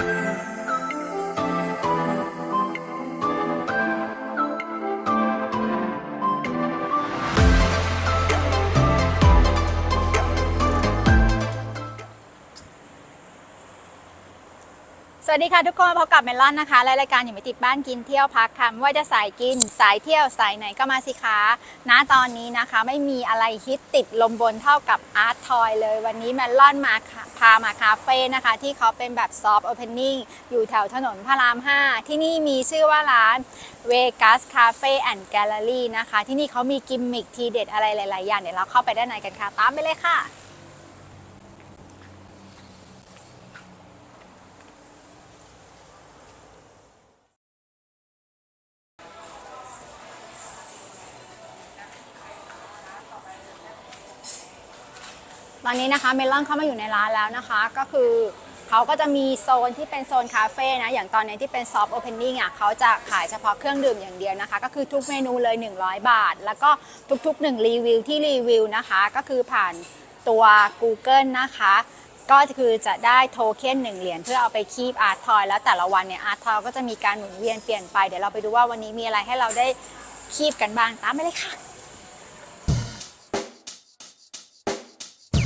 Thank you. สวัสดีค่ะทุกคนพบกับเมลอนนะคะและรายการอยู่ไม่ติดบ้านกินเที่ยวพักค่ะไม่ว่าจะสายกินสายเที่ยวสายไหนก็มาสิคะณตอนนี้นะคะไม่มีอะไรฮิตติดลมบนเท่ากับอาร์ตทอยเลย วันนี้เมลอนมาพามาคาเฟ่นะคะ ที่เขาเป็นแบบซอฟต์โอเพนนิ่งอยู่แถวถนนพระราม 5 ที่นี่มีชื่อว่าร้านเวกัสคาเฟ่แอนด์แกลเลอรี่นะคะ ที่นี่เขามีกิมมิคทีเด็ดอะไรหลาย ๆ อย่างเดี๋ยวเราเข้าไปด้านในกันค่ะตามไปเลยค่ะ ตอนนี้นะคะเมลอนเข้ามาอยู่ในร้านแล้วนะคะ ก็คือเขาก็จะมีโซนที่เป็นโซนคาเฟ่นะ อย่างตอนนี้ที่เป็นซอฟต์โอเพนนิ่งอะเขาจะขายเฉพาะเครื่องดื่มอย่างเดียวนะคะ ก็คือทุกเมนูเลย 100 บาท แล้วก็ทุกๆ 1 รีวิวที่รีวิวนะคะ ก็คือผ่านตัว Google นะคะ ก็คือจะได้โทเค็น1เหรียญเพื่อเอาไปคีบอาร์ตทอยแล้วแต่ละวันเนี่ยอาร์ตทอยก็จะมีการหมุนเวียนเปลี่ยนไปเดี๋ยวเราไปดูว่าวันนี้มีอะไรให้เราได้คีบกันบ้างตามไปเลยค่ะ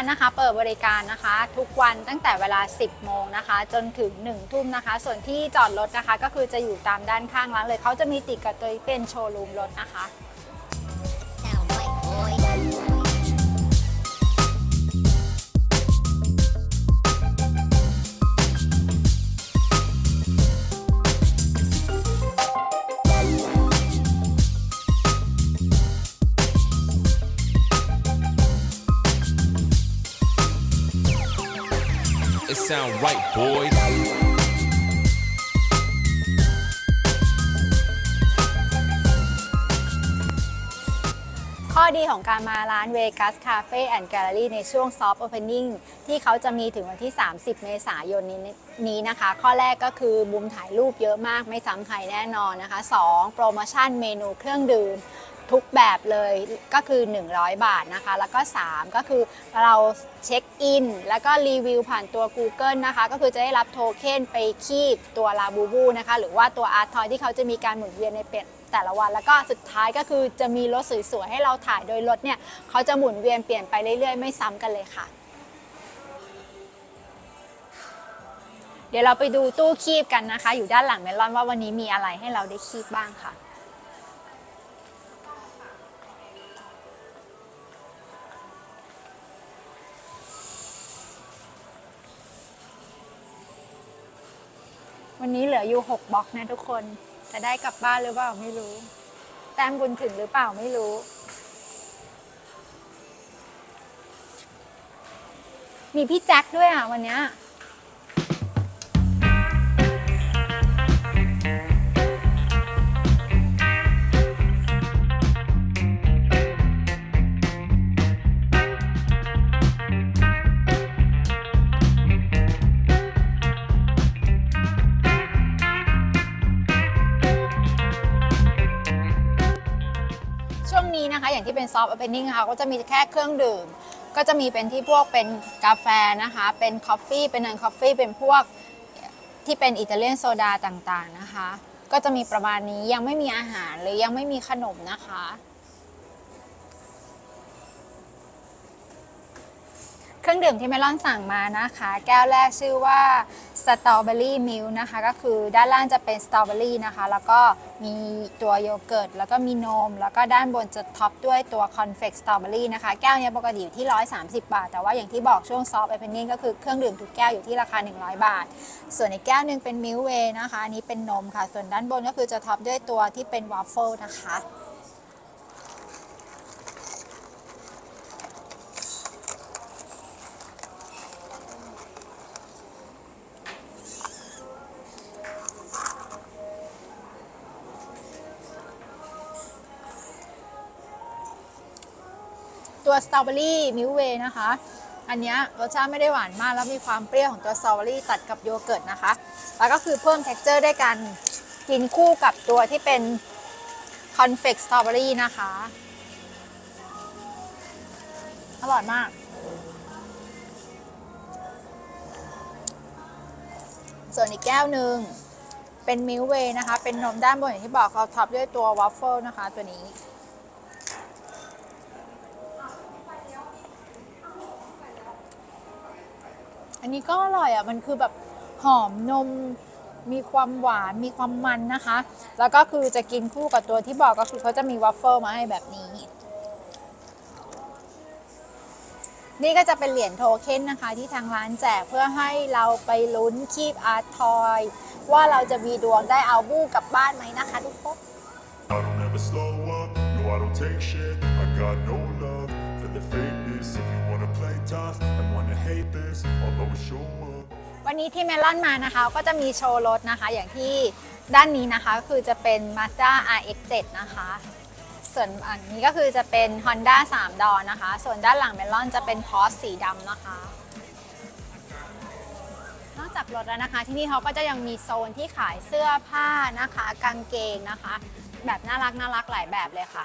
านนะคะ เปิดบริการนะคะ ทุกวันตั้งแต่เวลา 10 โมงนะคะ จนถึง 1 ทุ่มนะคะ ส่วนที่จอดรถนะคะ ก็คือจะอยู่ตามด้านข้างร้านเลยเขาจะมีติดกับตัวเป็นโชว์รูมรถนะคะ It sound right, boys. ข้อดีของการมาร้าน Vegas Cafe and Gallery ในช่วง Soft Opening ที่เขาจะมีถึงวันที่ 30 เมษายนนี้นี้นะคะ ข้อแรกก็คือมุมถ่ายรูปเยอะมากไม่ซ้ำใครแน่นอนนะคะ 2. โปรโมชั่นเมนูเครื่องดื่ม ทุกแบบเลยก็คือ 100 บาทนะคะ แล้วก็ 3 ก็คือเราเช็คอิน แล้วก็รีวิวผ่านตัว Google นะคะ ก็คือจะได้รับโทเค็นไปคีบตัวลาบูบูนะคะ หรือว่าตัวอาร์ทอยที่เขาจะมีการหมุนเวียนในเป็นแต่ละวันแล้วก็สุดท้ายก็คือจะมีรถสวยๆให้เราถ่ายโดยรถเนี่ยเขาจะหมุนเวียนเปลี่ยนไปเรื่อยๆ ไม่ซ้ำกันเลยค่ะ เดี๋ยวเราไปดูตู้คีบกันนะคะ อยู่ด้านหลังเมลอนว่าวันนี้มีอะไรให้เราได้คีบบ้างค่ะ วันนี้เหลืออยู่6บล็อกนะทุกคนจะได้กลับบ้านหรือเปล่าไม่รู้ แต้มบุญถึงหรือเปล่าไม่รู้ มีพี่แจ็คด้วยอะวันเนี้ย เป็นซอฟต์อเ n น n ิ่งค่ะก็จะมีแค่เครื่องดื่ม ก็จะมีเป็นที่พวกเป็นกาแฟนะคะ เป็นคอฟฟี่เป็นนันคอฟฟี่เป็นพวกที่เป็นอิตาเลียนโซดาต่างๆนะคะ ก็จะมีประมาณนี้ยังไม่มีอาหารหรือยังไม่มีขนมนะคะ เครื่องดื่มที่เมลอนสั่งมานะคะ แก้วแรกชื่อว่า สตรอเบอรี่มิลนะคะ ก็คือด้านล่างจะเป็นสตรอเบอรี่นะคะ แล้วก็มีตัวโยเกิร์ต แล้วก็มีนม แล้วก็ด้านบนจะท็อปด้วยตัวคอนเฟกสตรอเบอรี่นะคะ แก้วนี้ปกติอยู่ที่ 130 บาท แต่ว่าอย่างที่บอกช่วงซอฟต์เอเพนนิ่งก็คือเครื่องดื่มทุกแก้วอยู่ที่ราคา 100 บาท ส่วนในแก้วนึงเป็นมิลเวย์นะคะ อันนี้เป็นนมค่ะ ส่วนด้านบนก็คือจะท็อปด้วยตัวที่เป็นวาฟเฟิลนะคะ ตัวสตรอเบอรี่มิลเวย์นะคะ อันนี้รสชาติไม่ได้หวานมากแล้วมีความเปรี้ยวของตัวสตรอเบอรี่ตัดกับโยเกิร์ตนะคะ แล้วก็คือเพิ่ม t e x t อร์ด้วยกันกินคู่กับตัวที่เป็นคอนเฟกสตรอเบอรี่นะคะ อร่อยมาก ส่วนอีกแก้วหนึ่งเป็นมิลเวย์นะคะ เป็นนมด้านบนอย่างที่บอกเขาท็อปด้วยตัววอฟเฟิลนะคะตัวนี้ อันนี้ก็อร่อยอะมันคือแบบหอมนมมีความหวานมีความมันนะคะ แล้วก็คือจะกินคู่กับตัวที่บอกก็คือเขาจะมีวอฟเฟิลมาให้แบบนี้ นี่ก็จะเป็นเหรียญโทเค็นนะคะ ที่ทางร้านแจกเพื่อให้เราไปลุ้นคีบอาร์ตทอย ว่าเราจะมีดวงได้เอาบู้กลับบ้านไหมนะคะทุกคน วันนี้ที่เมลอนมานะคะ ก็จะมีโชว์รถนะคะ อย่างที่ด้านนี้นะคะก็คือจะเป็น Mazda RX-7 นะคะ ส่วนอันนี้ก็คือจะเป็น Honda 3 ดอนะคะ ส่วนด้านหลังเมลอนจะเป็น Porsche สีดำนะคะ นอกจากรถแล้วนะคะ ที่นี่เขาก็จะยังมีโซนที่ขายเสื้อผ้านะคะ กางเกงนะคะ แบบน่ารักน่ารักหลายแบบเลยค่ะ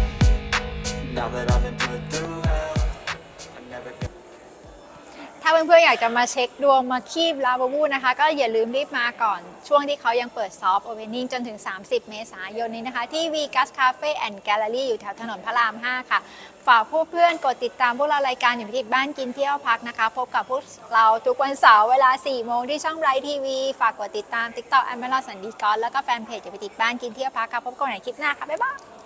ถ้าเพื่อนๆอยากจะมาเช็คดวงมาคีบลาบาบูนะคะ ก็อย่าลืมรีบมาก่อนช่วงที่เขายังเปิดซอฟต์โอเพนนิ่งจนถึง 30 เมษายนนี้นะคะ ที่ Vegas Cafe and Gallery อยู่แถวถนนพระราม 5 ค่ะ ฝากพวกเพื่อนกดติดตามพวกเรารายการอยู่ที่บ้านกินเที่ยวพักนะคะ พบกับพวกเราทุกวันเสาร์เวลา 4 โมงที่ช่องไ i ท์ทีวีฝากกดติดตาม TikTok แอมเบลสันดีกอนแล้วก็แฟนเพจอยู่ที่บ้านกินเที่ยวพักค่ะพบกันใหม่คลิปหน้าค่ะบ๊ายบาย